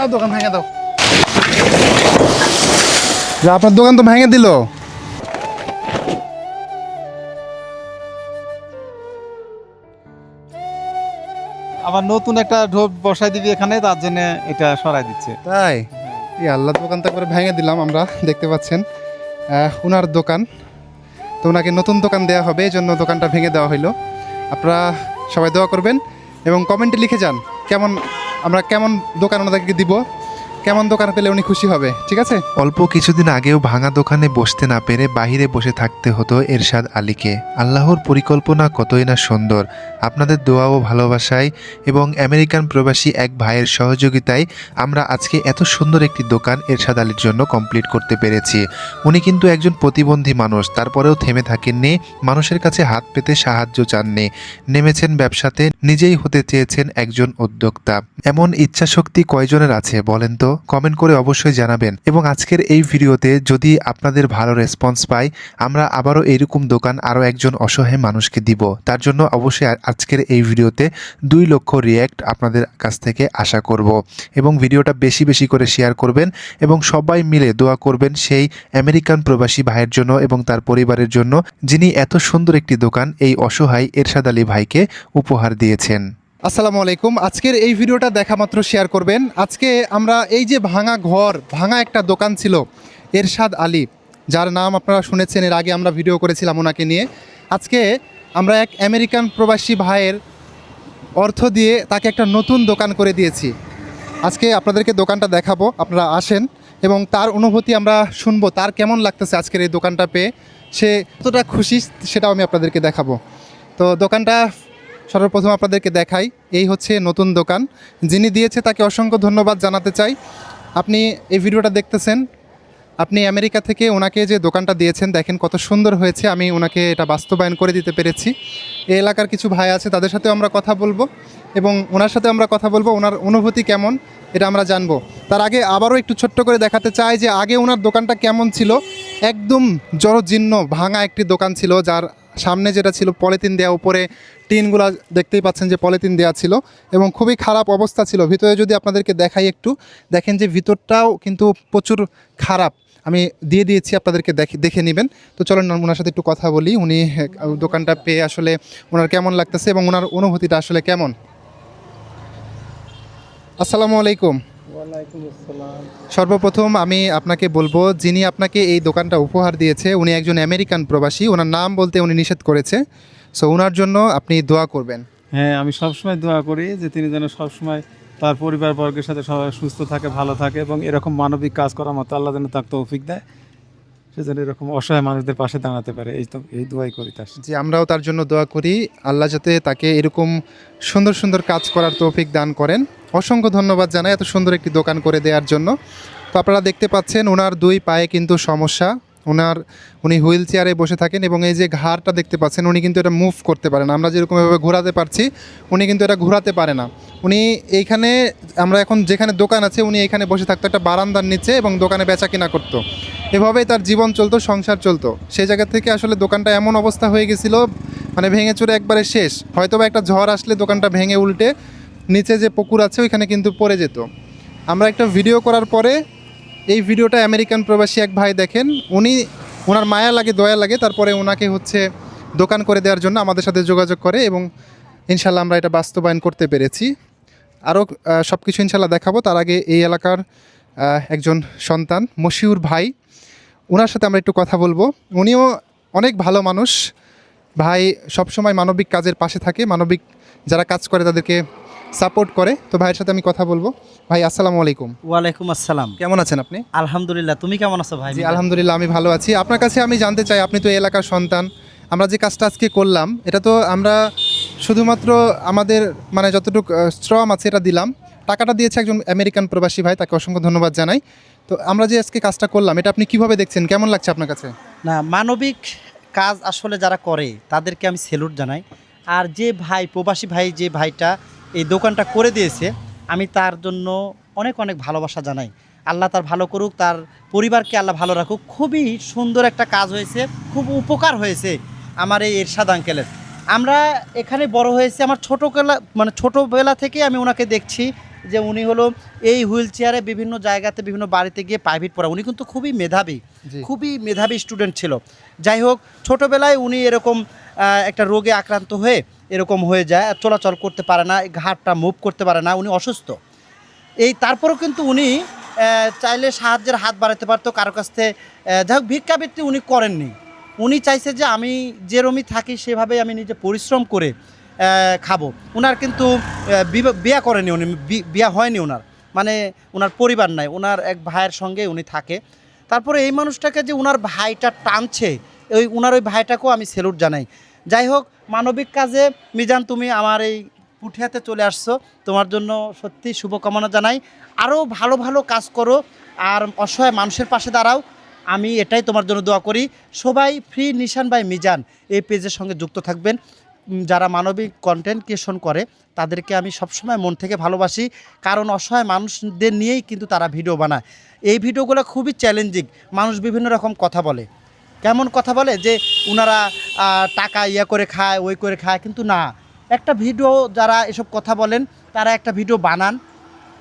দাও দোকান ভেঙে দাও। যা আপনার দোকান তো ভেঙে দিল। আবার নতুন একটা ঢোপ বসাই দিবি এখানে তার জন্য এটা সরাই দিচ্ছে। তাই? এই আল্লাহ দোকানটা করে ভেঙে দিলাম আমরা দেখতে পাচ্ছেন। ওনার দোকান। তো ওনাকে নতুন দোকান দেওয়া হবে এই জন্য দোকানটা ভেঙে দেওয়া হইল। আপনারা সবাই দোয়া করবেন এবং কমেন্টে লিখে যান কেমন আমরা কেমন দোকান ওনাদেরকে দিব? কেমন দোকান পেলে উনি খুশি হবে? ঠিক আছে? অল্প কিছুদিন আগেও ভাঙা দোকানে বসতে না পেরে বাহিরে বসে থাকতে হতো এরশাদ আলীকে। আল্লাহর পরিকল্পনা কতই না সুন্দর। আপনাদের দোয়া ও ভালোবাসায় এবং আমেরিকান প্রবাসী এক ভাইয়ের সহযোগিতায় আমরা আজকে এত সুন্দর একটি দোকান এরশাদ আলীর জন্য কমপ্লিট করতে পেরেছি। উনি কিন্তু একজন প্রতিবন্ধী মানুষ, তারপরেও থেমে থাকেননি, মানুষের কাছে হাত পেতে সাহায্য চাননি। নেমেছেন ব্যবসাতে, নিজেই হতে চেয়েছেন একজন উদ্যোক্তা। এমন ইচ্ছাশক্তি কয়জনের আছে বলেন তো? কমেন্ট করে অবশ্যই জানাবেন। এবং আজকের এই ভিডিওতে যদি আপনাদের ভালো রেসপন্স পাই, আমরা আবারও এরকম দোকান আরও একজন অসহায় মানুষকে দিব। তার জন্য অবশ্যই আজকের এই ভিডিওতে দুই লক্ষ রিয়্যাক্ট আপনাদের কাছ থেকে আশা করব। এবং ভিডিওটা বেশি বেশি করে শেয়ার করবেন এবং সবাই মিলে দোয়া করবেন সেই আমেরিকান প্রবাসী ভাইয়ের জন্য এবং তার পরিবারের জন্য, যিনি এত সুন্দর একটি দোকান এই অসহায় এরশাদ আলী ভাইকে উপহার দিয়েছেন। আসসালামু আলাইকুম। আজকের এই ভিডিওটা দেখা মাত্র শেয়ার করবেন। আজকে আমরা এই যে ভাঙা ঘর, ভাঙা একটা দোকান ছিল, এরশাদ আলী, যার নাম আপনারা শুনেছেন, এর আগে আমরা ভিডিও করেছিলাম ওনাকে নিয়ে। আজকে আমরা এক আমেরিকান প্রবাসী ভাইয়ের অর্থ দিয়ে তাকে একটা নতুন দোকান করে দিয়েছি। আজকে আপনাদেরকে দোকানটা দেখাবো, আপনারা আসেন এবং তার অনুভূতি আমরা শুনব, তার কেমন লাগতেছে আজকের এই দোকানটা পেয়ে। সে কতটা খুশি, সেটাও আমি আপনাদেরকে দেখাবো। তো দোকানটা সর্বপ্রথম আপনাদেরকে দেখাই, এই হচ্ছে নতুন দোকান। যিনি দিয়েছে তাকে অসংখ্য ধন্যবাদ জানাতে চাই। আপনি এই ভিডিওটা দেখতেছেন, আপনি আমেরিকা থেকে ওনাকে যে দোকানটা দিয়েছেন, দেখেন কত সুন্দর হয়েছে, আমি ওনাকে এটা বাস্তবায়ন করে দিতে পেরেছি। এই এলাকার কিছু ভাই আছে, তাদের সাথেও আমরা কথা বলব এবং ওনার সাথে আমরা কথা বলব, ওনার অনুভূতি কেমন, এটা আমরা জানব। তার আগে আবারও একটু ছোট্ট করে দেখাতে চাই যে আগে ওনার দোকানটা কেমন ছিল, একদম জরজীর্ণ ভাঙা একটি দোকান ছিল, যার সামনে যেটা ছিল পলিথিন দেওয়া উপরে টিনগুলো দেখতেই পাচ্ছেন যে পলিথিন দেওয়া ছিল এবং খুবই খারাপ অবস্থা ছিল। ভিতরে যদি আপনাদেরকে দেখাই একটু, দেখেন যে ভিতরটাও কিন্তু প্রচুর খারাপ। আমি দিয়ে দিয়েছি, আপনাদেরকে দেখে দেখে নেবেন। তো চলুন, ওনার সাথে একটু কথা বলি। উনি দোকানটা পেয়ে আসলে ওনার কেমন লাগতেছে এবং ওনার অনুভূতিটা আসলে কেমন? আসসালামু আলাইকুম। সর্বপ্রথম আমি আপনাকে বলব যিনি আপনাকে এই দোকানটা উপহার দিয়েছে উনি একজন আমেরিকান প্রবাসী। ওনার নাম বলতে উনি নিষেধ করেছে। সো ওনার জন্য আপনি দোয়া করবেন। হ্যাঁ আমি সবসময় দোয়া করি যে তিনি যেন সবসময় তার পরিবার বর্গের সাথে সবাই সুস্থ থাকে ভালো থাকে এবং এরকম মানবিক কাজ করার মতো আল্লাহ যেন তার তৌফিক দেয়। সে যেন এরকম অসহায় মানুষদের পাশে দাঁড়াতে পারে। এই তো এই দোয়াই করি তার যে আমরাও তার জন্য দোয়া করি। আল্লাহ যাতে তাকে এরকম সুন্দর সুন্দর কাজ করার তৌফিক দান করেন। অসংখ্য ধন্যবাদ জানাই এত সুন্দর একটি দোকান করে দেওয়ার জন্য। তো আপনারা দেখতে পাচ্ছেন ওনার দুই পায়ে কিন্তু সমস্যা। ওনার উনি হুইল চেয়ারে বসে থাকেন এবং এই যে ঘাড়টা দেখতে পাচ্ছেন, উনি কিন্তু এটা মুভ করতে পারেন আমরা যেরকম এভাবে ঘোরাতে পারছি, উনি কিন্তু এটা ঘোরাতে পারে না। উনি এইখানে, আমরা এখন যেখানে দোকান আছে, উনি এখানে বসে থাকতো, একটা বারান্দার নিচে এবং দোকানে বেচা কিনা করতো। এভাবেই তার জীবন চলতো, সংসার চলতো। সেই জায়গা থেকে আসলে দোকানটা এমন অবস্থা হয়ে গেছিল মানে ভেঙে চুরে একবারে শেষ। হয়তো বা একটা ঝড় আসলে দোকানটা ভেঙে উল্টে নিচে যে পুকুর আছে, ওইখানে কিন্তু পড়ে যেত। আমরা একটা ভিডিও করার পরে এই ভিডিওটা আমেরিকান প্রবাসী এক ভাই দেখেন, উনি ওনার মায়া লাগে, দয়া লাগে, তারপরে ওনাকে হচ্ছে দোকান করে দেওয়ার জন্য আমাদের সাথে যোগাযোগ করে এবং ইনশাল্লাহ আমরা এটা বাস্তবায়ন করতে পেরেছি। আরও সব কিছু ইনশাল্লাহ দেখাবো। তার আগে এই এলাকার একজন সন্তান, মশিউর ভাই। ওনার সাথে আমরা একটু কথা বলব। উনিও অনেক ভালো মানুষ। ভাই সবসময় মানবিক কাজের পাশে থাকে। মানবিক যারা কাজ করে তাদেরকে সাপোর্ট করে। তো ভাইয়ের সাথে আমি কথা বলব। ভাই আসসালামু আলাইকুম। ওয়ালাইকুম আসসালাম। কেমন আছেন আপনি? আলহামদুলিল্লাহ তুমি কেমন আছো ভাই? জি আলহামদুলিল্লাহ আমি ভালো আছি। আপনার কাছে আমি জানতে চাই আপনি তো এই এলাকার সন্তান। আমরা যে কাজটা আজকে করলাম এটা তো আমরা শুধুমাত্র আমাদের মানে যতটুকু শ্রম আছে এটা দিলাম। টাকাটা দিয়েছে একজন আমেরিকান প্রবাসী ভাই তাকে অসংখ্য ধন্যবাদ জানাই। তো আমরা যে আজকে কাজটা করলাম এটা আপনি কীভাবে দেখছেন? কেমন লাগছে আপনার কাছে? না মানবিক কাজ আসলে যারা করে তাদেরকে আমি সেলুট জানাই। আর যে ভাই প্রবাসী ভাই যে ভাইটা এই দোকানটা করে দিয়েছে। আমি তার জন্য অনেক অনেক ভালোবাসা জানাই। আল্লাহ তার ভালো করুক তার পরিবারকে আল্লাহ ভালো রাখুক। খুবই সুন্দর একটা কাজ হয়েছে খুব উপকার হয়েছে আমার এই এরশাদ আঙ্কেলের আমরা এখানে বড় হয়েছে আমার ছোটোবেলা মানে ছোটোবেলা থেকে আমি ওনাকে দেখছি যে উনি হলো এই হুইল চেয়ারে বিভিন্ন জায়গাতে বিভিন্ন বাড়িতে গিয়ে প্রাইভেট পড়া উনি কিন্তু খুবই মেধাবী। খুবই মেধাবী স্টুডেন্ট ছিল। যাই হোক ছোটোবেলায় উনি এরকম একটা রোগে আক্রান্ত হয়ে এরকম হয়ে যায় চলাচল করতে পারে না ঘাটটা মুভ করতে পারে না, উনি অসুস্থ। এই তারপরেও কিন্তু উনি চাইলে সাহায্যের হাত বাড়াতে পারতো, কারও কাছ থেকে যাই হোক, ভিক্ষাবৃত্তি উনি করেননি। উনি চাইছে যে আমি যেরমই থাকি সেভাবে আমি নিজে পরিশ্রম করে খাব। ওনার কিন্তু বিয়া করেনি উনি বিয়া হয়নি ওনার মানে ওনার পরিবার নাই ওনার এক ভাইয়ের সঙ্গে উনি থাকে। তারপরে এই মানুষটাকে যে ওনার ভাইটা টানছে, ওই ওনার ওই ভাইটাকেও আমি সেলুট জানাই। যাই হোক, মানবিক কাজে, মিজান, তুমি আমার এই পুঠিয়াতে চলে আসছো। তোমার জন্য সত্যি শুভকামনা জানাই। আরও ভালো ভালো কাজ করো আর অসহায় মানুষের পাশে দাঁড়াও। আমি এটাই তোমার জন্য দোয়া করি। সবাই ফ্রি নিশান বাই মিজান এই পেজের সঙ্গে যুক্ত থাকবেন। যারা মানবিক কন্টেন্ট ক্রিয়েশন করে, তাদেরকে আমি সবসময় মন থেকে ভালোবাসি। কারণ অসহায় মানুষদের নিয়েই কিন্তু তারা ভিডিও বানায়। এই ভিডিওগুলো খুবই চ্যালেঞ্জিং মানুষ বিভিন্ন রকম কথা বলে। কেমন কথা বলে যে ওনারা টাকা ইয়া করে খায়, ওই করে খায়, কিন্তু না। একটা ভিডিও যারা এসব কথা বলেন, তারা একটা ভিডিও বানান,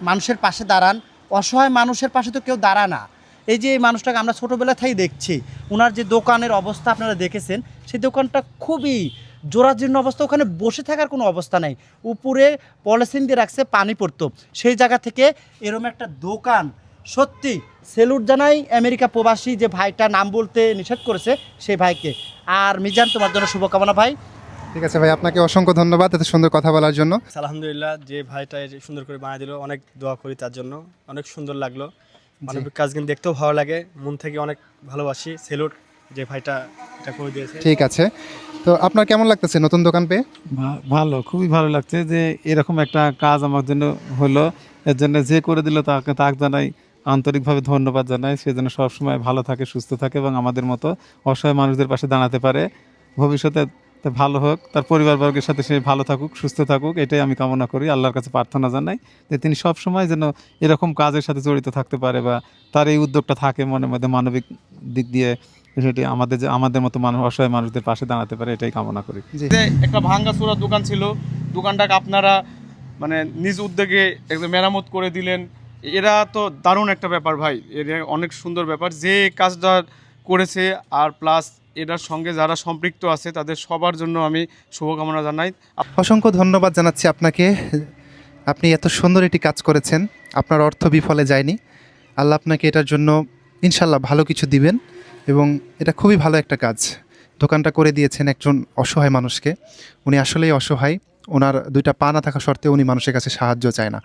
মানুষের পাশে দাঁড়ান। অসহায় মানুষের পাশে তো কেউ দাঁড়ায় না। এই যে এই মানুষটাকে আমরা ছোটোবেলা থেকেই দেখছি ওনার যে দোকানের অবস্থা আপনারা দেখেছেন, সেই দোকানটা খুবই জোরাজীর্ণ অবস্থা, ওখানে বসে থাকার কোনো অবস্থা নেই। উপরে পলিথিন দিয়ে রাখছে, পানি পড়তো। সেই জায়গা থেকে এরম একটা দোকান সত্যি সেলুট জানাই আমেরিকা প্রবাসী যে ভাইটা নাম বলতে নিষেধ করেছে সেই ভাইকে। আর মিজান তোমার জন্য শুভকামনা ভাই। ঠিক আছে ভাই আপনাকে অসংখ্য ধন্যবাদ এত সুন্দর কথা বলার জন্য। আলহামদুলিল্লাহ যে ভাইটা এই সুন্দর করে বানিয়ে দিল অনেক দোয়া করি তার জন্য। অনেক সুন্দর লাগল। মানবিক কাজ কিন্তু দেখতেও ভালো লাগে মন থেকে অনেক ভালোবাসি সেলুট যে ভাইটা এটা করে দিয়েছে। ঠিক আছে। তো আপনার কেমন লাগতেছে নতুন দোকান পেয়ে? ভালো খুবই ভালো লাগছে যে এরকম একটা কাজ আমার জন্য হলো। এর জন্য যে করে দিল তাকে তাক জানাই আন্তরিকভাবে ধন্যবাদ জানাই। সে যেন সবসময় ভালো থাকে, সুস্থ থাকে এবং আমাদের মতো অসহায় মানুষদের পাশে দাঁড়াতে পারে। ভবিষ্যতে ভালো হোক, তার পরিবারবর্গের সাথে সে ভালো থাকুক, সুস্থ থাকুক, এটাই আমি কামনা করি। আল্লাহর কাছে প্রার্থনা জানাই যে তিনি সব সময় যেন এরকম কাজের সাথে জড়িত থাকতে পারে বা তার এই উদ্যোগটা থাকে মনের মধ্যে, মানবিক দিক দিয়ে সেটি আমাদের যে, আমাদের মতো মানুষ, অসহায় মানুষদের পাশে দাঁড়াতে পারে, এটাই কামনা করি। একটা ভাঙ্গা দোকান ছিল, দোকানটাকে আপনারা মানে নিজ উদ্যোগে মেরামত করে দিলেন। এরা তো দারুণ একটা ব্যাপার ভাই। এটা অনেক সুন্দর ব্যাপার। যে কাজটা করেছে আর প্লাস এটার সঙ্গে যারা সম্পৃক্ত আছে, তাদের সবার জন্য আমি শুভকামনা জানাই। অসংখ্য ধন্যবাদ জানাচ্ছি আপনাকে। আপনি এত সুন্দর একটি কাজ করেছেন। আপনার অর্থ বিফলে যায়নি। আল্লাহ আপনাকে এটার জন্য ইনশাল্লাহ ভালো কিছু দিবেন এবং এটা খুবই ভালো একটা কাজ। দোকানটা করে দিয়েছেন একজন অসহায় মানুষকে। উনি আসলেই অসহায়। ওনার দুইটা পা না থাকা সত্ত্বেও উনি মানুষের কাছে সাহায্য চায় না।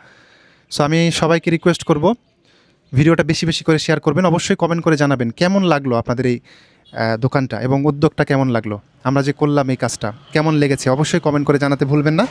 সো আমি সবাইকে রিকোয়েস্ট করব, ভিডিওটা বেশি বেশি করে শেয়ার করবেন। অবশ্যই কমেন্ট করে জানাবেন, কেমন লাগল আপনাদের এই দোকানটা এবং উদ্যোগটা কেমন লাগল? আমরা যে করলাম এই কাজটা, কেমন লেগেছে? অবশ্যই কমেন্ট করে জানাতে ভুলবেন না।